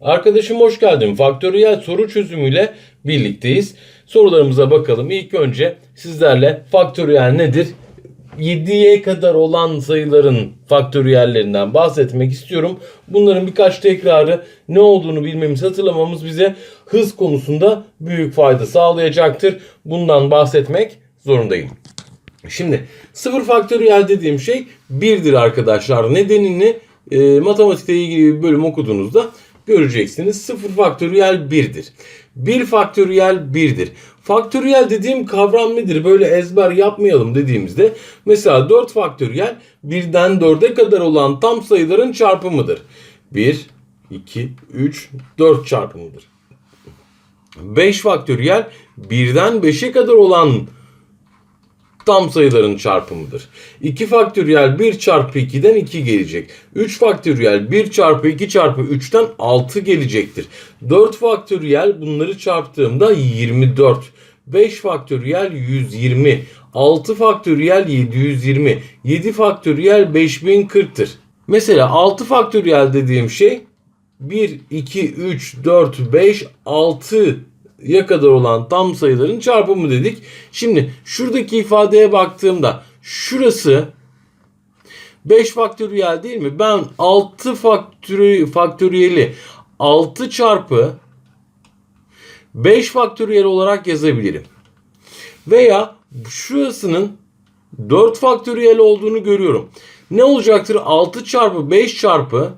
Arkadaşım hoş geldin. Faktöriyel soru çözümüyle birlikteyiz. Sorularımıza bakalım. İlk önce sizlerle faktöriyel nedir? 7'ye kadar olan sayıların faktöriyellerinden bahsetmek istiyorum. Bunların birkaç tekrarı ne olduğunu bilmemiz, hatırlamamız bize hız konusunda büyük fayda sağlayacaktır. Bundan bahsetmek zorundayım. Şimdi sıfır faktöriyel dediğim şey birdir arkadaşlar. Nedenini e, matematikle ilgili bir bölüm okuduğunuzda göreceksiniz. Sıfır faktöriyel birdir. Bir faktöriyel birdir. Faktöriyel dediğim kavram nedir? Böyle ezber yapmayalım dediğimizde mesela 4 faktöriyel birden 4'e kadar olan tam sayıların çarpımıdır. 1, 2, 3, 4 çarpımıdır. 5 faktöriyel birden 5'e kadar olan tam sayıların çarpımıdır. 2 faktöriyel 1 çarpı 2'den 2 gelecek. 3 faktöriyel 1 çarpı 2 çarpı 3'ten 6 gelecektir. 4 faktöriyel bunları çarptığımda 24. 5 faktöriyel 120. 6 faktöriyel 720. 7 faktöriyel 5040'tır. Mesela 6 faktöriyel dediğim şey 1, 2, 3, 4, 5, 6 ya kadar olan tam sayıların çarpımı dedik. Şimdi şuradaki ifadeye baktığımda şurası 5 faktöriyel değil mi? Ben 6 faktörü, faktöriyeli 6 çarpı 5 faktöriyel olarak yazabilirim. Veya şurasının 4 faktöriyel olduğunu görüyorum. Ne olacaktır? 6 çarpı 5 çarpı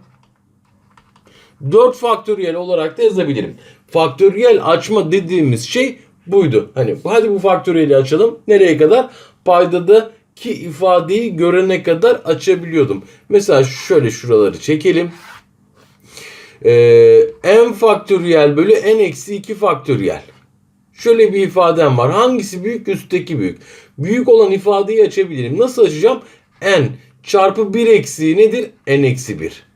4 faktöriyel olarak da yazabilirim. Faktöriyel açma dediğimiz şey buydu. Hani hadi bu faktöriyeli açalım. Nereye kadar? Paydadaki ifadeyi görene kadar açabiliyordum. Mesela şöyle şuraları çekelim. Ee, n faktöriyel bölü n eksi 2 faktöriyel. Şöyle bir ifadem var. Hangisi büyük? Üstteki büyük. Büyük olan ifadeyi açabilirim. Nasıl açacağım? n çarpı 1 eksiği nedir? n eksi 1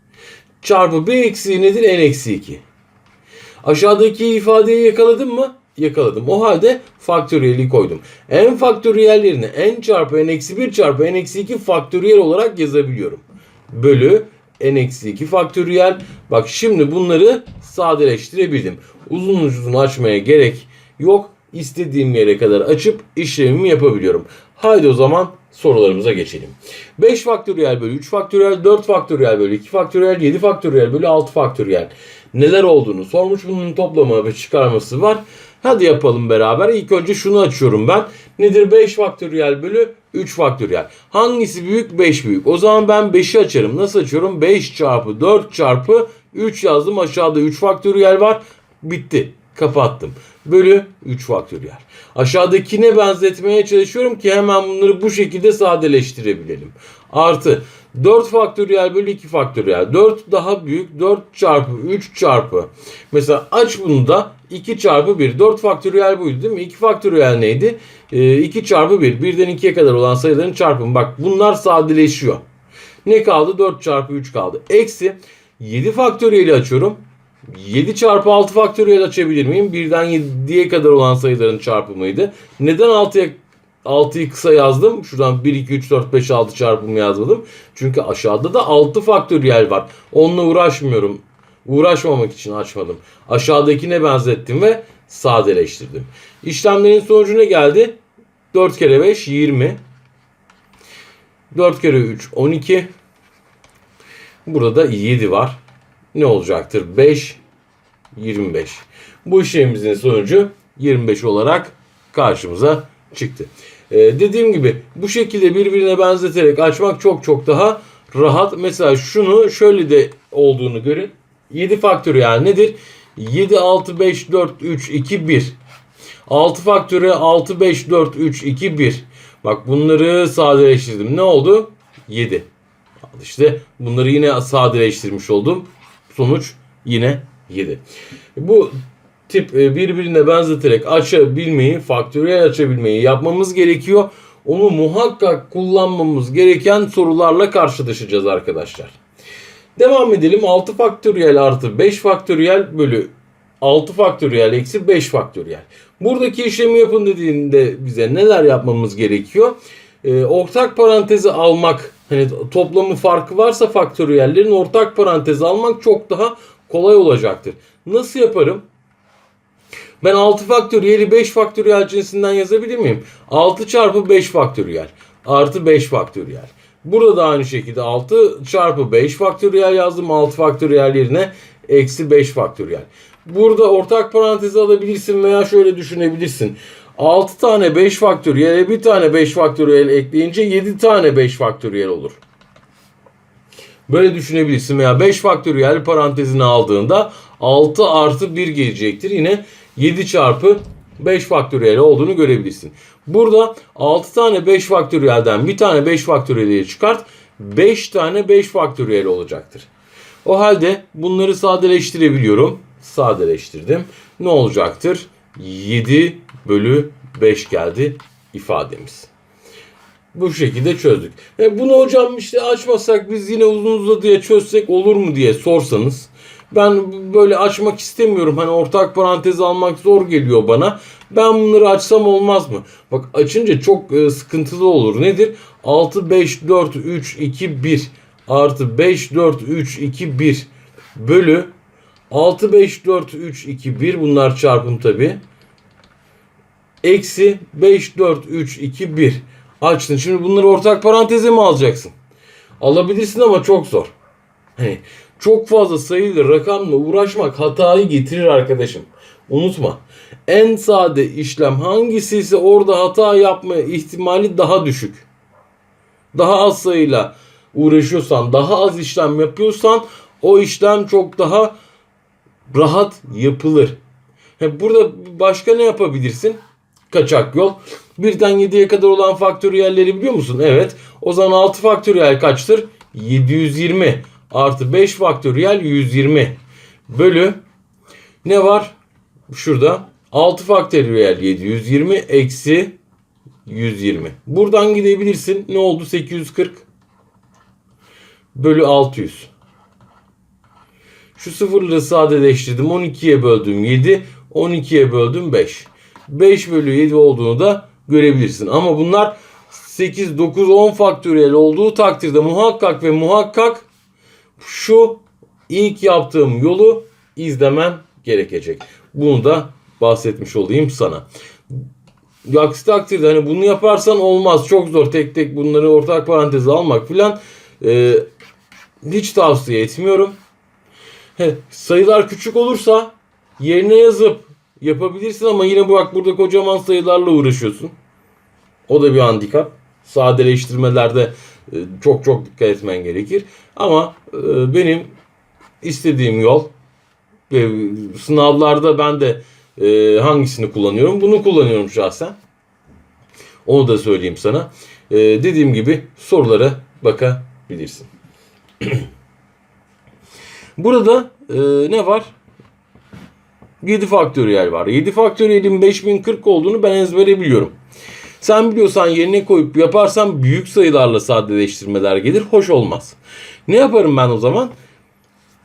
çarpı b eksiği nedir? n eksi 2. Aşağıdaki ifadeyi yakaladım mı? Yakaladım. O halde faktöriyeli koydum. n faktöriyel yerine n çarpı n eksi 1 çarpı n eksi 2 faktöriyel olarak yazabiliyorum. Bölü n eksi 2 faktöriyel. Bak şimdi bunları sadeleştirebildim. Uzun uzun açmaya gerek yok. İstediğim yere kadar açıp işlemimi yapabiliyorum. Haydi o zaman sorularımıza geçelim. 5 faktöriyel bölü 3 faktöriyel, 4 faktöriyel bölü 2 faktöriyel, 7 faktöriyel bölü 6 faktöriyel. Neler olduğunu sormuş bunun toplamı ve çıkarması var. Hadi yapalım beraber. İlk önce şunu açıyorum ben. Nedir 5 faktöriyel bölü 3 faktöriyel. Hangisi büyük? 5 büyük. O zaman ben 5'i açarım. Nasıl açıyorum? 5 çarpı 4 çarpı 3 yazdım. Aşağıda 3 faktöriyel var. Bitti. Kapattım. Bölü 3 faktöriyel. Aşağıdakine benzetmeye çalışıyorum ki hemen bunları bu şekilde sadeleştirebilelim. Artı 4 faktöriyel bölü 2 faktöriyel. 4 daha büyük. 4 çarpı 3 çarpı. Mesela aç bunu da 2 çarpı 1. 4 faktöriyel buydu değil mi? 2 faktöriyel neydi? Ee, 2 çarpı 1. 1'den 2'ye kadar olan sayıların çarpımı. Bak bunlar sadeleşiyor. Ne kaldı? 4 çarpı 3 kaldı. Eksi 7 faktöriyeli açıyorum. 7 çarpı 6 faktöriyel açabilir miyim? 1'den 7'ye kadar olan sayıların çarpımıydı. Neden 6'ya 6'yı kısa yazdım? Şuradan 1, 2, 3, 4, 5, 6 çarpımı yazmadım. Çünkü aşağıda da 6 faktöriyel var. Onunla uğraşmıyorum. Uğraşmamak için açmadım. Aşağıdakine benzettim ve sadeleştirdim. İşlemlerin sonucu ne geldi? 4 kere 5 20. 4 kere 3 12. Burada da 7 var ne olacaktır? 5, 25. Bu işlemimizin sonucu 25 olarak karşımıza çıktı. Ee, dediğim gibi bu şekilde birbirine benzeterek açmak çok çok daha rahat. Mesela şunu şöyle de olduğunu görün. 7 faktöriyel nedir? 7, 6, 5, 4, 3, 2, 1. 6 faktöriyel 6, 5, 4, 3, 2, 1. Bak bunları sadeleştirdim. Ne oldu? 7. İşte bunları yine sadeleştirmiş oldum. Sonuç yine 7. Bu tip e, birbirine benzeterek açabilmeyi, faktöriyel açabilmeyi yapmamız gerekiyor. Onu muhakkak kullanmamız gereken sorularla karşılaşacağız arkadaşlar. Devam edelim. 6 faktöriyel artı 5 faktöriyel bölü 6 faktöriyel eksi 5 faktöriyel. Buradaki işlemi yapın dediğinde bize neler yapmamız gerekiyor? Ee, ortak parantezi almak hani toplamı farkı varsa faktöriyellerin ortak parantezi almak çok daha kolay olacaktır. Nasıl yaparım? Ben 6 faktöriyeli 5 faktöriyel cinsinden yazabilir miyim? 6 çarpı 5 faktöriyel artı 5 faktöriyel. Burada da aynı şekilde 6 çarpı 5 faktöriyel yazdım. 6 faktöriyel yerine eksi 5 faktöriyel. Burada ortak parantezi alabilirsin veya şöyle düşünebilirsin. 6 tane 5 faktöriyel bir tane 5 faktöriyel ekleyince 7 tane 5 faktöriyel olur. Böyle düşünebilirsin veya 5 faktöriyel parantezine aldığında 6 artı 1 gelecektir. Yine 7 çarpı 5 faktöriyel olduğunu görebilirsin. Burada 6 tane 5 faktöriyelden bir tane 5 faktöriyeli çıkart. 5 tane 5 faktöriyel olacaktır. O halde bunları sadeleştirebiliyorum. Sadeleştirdim. Ne olacaktır? 7 bölü 5 geldi ifademiz. Bu şekilde çözdük. E bunu hocam işte açmasak biz yine uzun uzadıya çözsek olur mu diye sorsanız ben böyle açmak istemiyorum. Hani ortak parantez almak zor geliyor bana. Ben bunları açsam olmaz mı? Bak açınca çok e, sıkıntılı olur. Nedir? 6, 5, 4, 3, 2, 1 artı 5, 4, 3, 2, 1 bölü 6, 5, 4, 3, 2, 1 bunlar çarpım tabi. Eksi 5, 4, 3, 2, 1 açtın. Şimdi bunları ortak paranteze mi alacaksın? Alabilirsin ama çok zor. Hani çok fazla sayılı rakamla uğraşmak hatayı getirir arkadaşım. Unutma. En sade işlem hangisi ise orada hata yapma ihtimali daha düşük. Daha az sayıyla uğraşıyorsan, daha az işlem yapıyorsan o işlem çok daha rahat yapılır. Burada başka ne yapabilirsin? Kaçak yol. Birden 7'ye kadar olan faktöriyelleri biliyor musun? Evet. O zaman 6 faktöriyel kaçtır? 720 artı 5 faktöriyel 120 bölü ne var? Şurada 6 faktöriyel 720 eksi 120. Buradan gidebilirsin. Ne oldu? 840 bölü 600. Şu sıfırları sadeleştirdim. 12'ye böldüm 7. 12'ye böldüm 5. 5 bölü 7 olduğunu da görebilirsin. Ama bunlar 8, 9, 10 faktöriyel olduğu takdirde muhakkak ve muhakkak şu ilk yaptığım yolu izlemen gerekecek. Bunu da bahsetmiş olayım sana. Aksi takdirde hani bunu yaparsan olmaz. Çok zor tek tek bunları ortak paranteze almak filan. Ee, hiç tavsiye etmiyorum. He, sayılar küçük olursa yerine yazıp yapabilirsin ama yine bak burada kocaman sayılarla uğraşıyorsun. O da bir handikap. Sadeleştirmelerde e, çok çok dikkat etmen gerekir. Ama e, benim istediğim yol ve sınavlarda ben de e, hangisini kullanıyorum? Bunu kullanıyorum şahsen. Onu da söyleyeyim sana. E, dediğim gibi sorulara bakabilirsin. Burada e, ne var? 7 faktöriyel var. 7 faktöriyelin 5040 olduğunu ben ezbere biliyorum. Sen biliyorsan yerine koyup yaparsan büyük sayılarla sadeleştirmeler gelir. Hoş olmaz. Ne yaparım ben o zaman?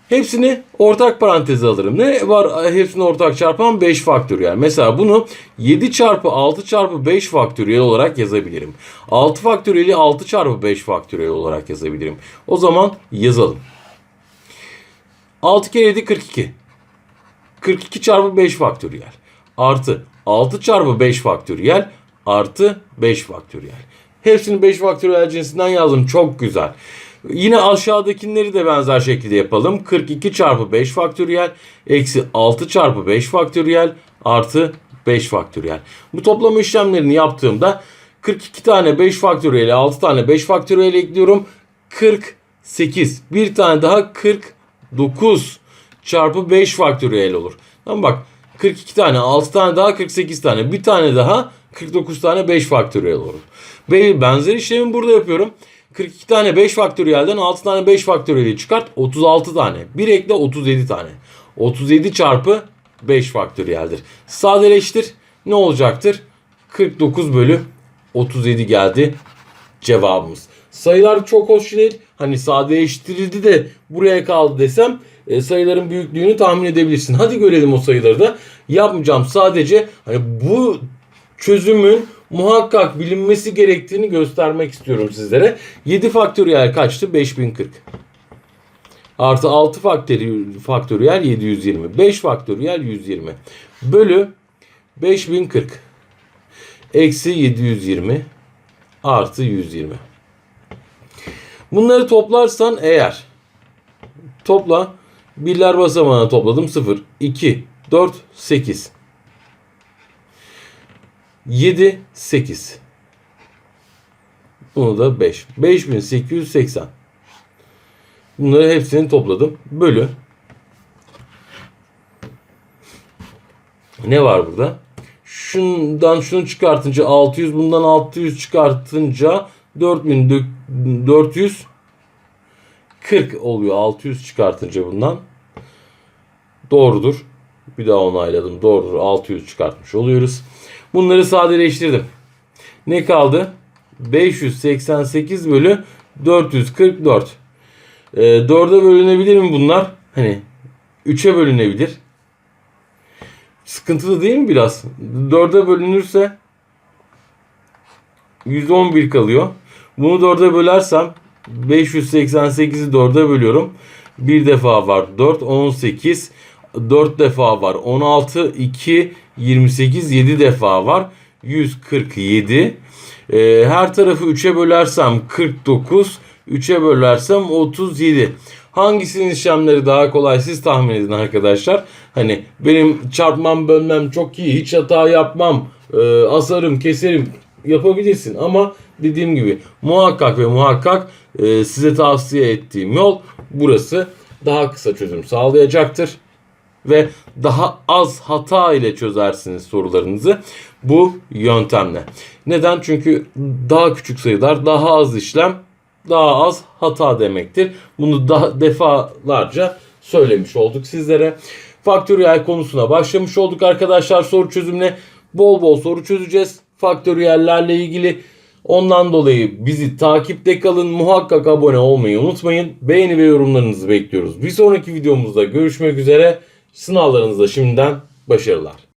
Hepsini ortak paranteze alırım. Ne var hepsini ortak çarpan 5 faktöriyel. Mesela bunu 7 çarpı 6 çarpı 5 faktöriyel olarak yazabilirim. 6 faktöriyeli 6 çarpı 5 faktöriyel olarak yazabilirim. O zaman yazalım. 6 kere 7 42. 42 çarpı 5 faktöriyel. Artı 6 çarpı 5 faktöriyel artı 5 faktöriyel. Hepsini 5 faktöriyel cinsinden yazdım. Çok güzel. Yine aşağıdakileri de benzer şekilde yapalım. 42 çarpı 5 faktöriyel eksi 6 çarpı 5 faktöriyel artı 5 faktöriyel. Bu toplama işlemlerini yaptığımda 42 tane 5 faktöriyel 6 tane 5 faktöriyel ekliyorum. 48. Bir tane daha 49 çarpı 5 faktöriyel olur. Tamam bak 42 tane 6 tane daha 48 tane bir tane daha 49 tane 5 faktöriyel olur. Ve benzer işlemi burada yapıyorum. 42 tane 5 faktöriyelden 6 tane 5 faktöriyeli çıkart 36 tane. Bir ekle 37 tane. 37 çarpı 5 faktöriyeldir. Sadeleştir. Ne olacaktır? 49 bölü 37 geldi cevabımız. Sayılar çok hoş değil. Hani sadeleştirildi de buraya kaldı desem e, sayıların büyüklüğünü tahmin edebilirsin. Hadi görelim o sayıları da. Yapmayacağım sadece hani bu çözümün muhakkak bilinmesi gerektiğini göstermek istiyorum sizlere. 7 faktöriyel kaçtı? 5040. Artı 6 faktöriyel, faktöriyel 720. 5 faktöriyel 120. Bölü 5040. Eksi 720 artı 120. Bunları toplarsan eğer topla birler basamağına topladım 0, 2, 4, 8. 7, 8. Bunu da 5. 5880. Bunları hepsini topladım. Bölü. Ne var burada? Şundan şunu çıkartınca 600, bundan 600 çıkartınca 4440 oluyor. 600 çıkartınca bundan. Doğrudur. Bir daha onayladım. Doğrudur. 600 çıkartmış oluyoruz. Bunları sadeleştirdim. Ne kaldı? 588 bölü 444. Ee, 4'e bölünebilir mi bunlar? Hani 3'e bölünebilir. Sıkıntılı değil mi biraz? 4'e bölünürse 111 kalıyor. Bunu 4'e bölersem 588'i 4'e bölüyorum. Bir defa var 4, 18. 4 defa var 16, 2, 28, 7 defa var. 147. Ee, her tarafı 3'e bölersem 49. 3'e bölersem 37. Hangisinin işlemleri daha kolay siz tahmin edin arkadaşlar. Hani benim çarpmam bölmem çok iyi hiç hata yapmam e, asarım keserim yapabilirsin ama dediğim gibi muhakkak ve muhakkak e, size tavsiye ettiğim yol burası daha kısa çözüm sağlayacaktır ve daha az hata ile çözersiniz sorularınızı bu yöntemle. Neden? Çünkü daha küçük sayılar, daha az işlem, daha az hata demektir. Bunu daha defalarca söylemiş olduk sizlere. Faktöriyel konusuna başlamış olduk arkadaşlar soru çözümüne. Bol bol soru çözeceğiz. Faktöriyellerle ilgili Ondan dolayı bizi takipte kalın. Muhakkak abone olmayı unutmayın. Beğeni ve yorumlarınızı bekliyoruz. Bir sonraki videomuzda görüşmek üzere. Sınavlarınızda şimdiden başarılar.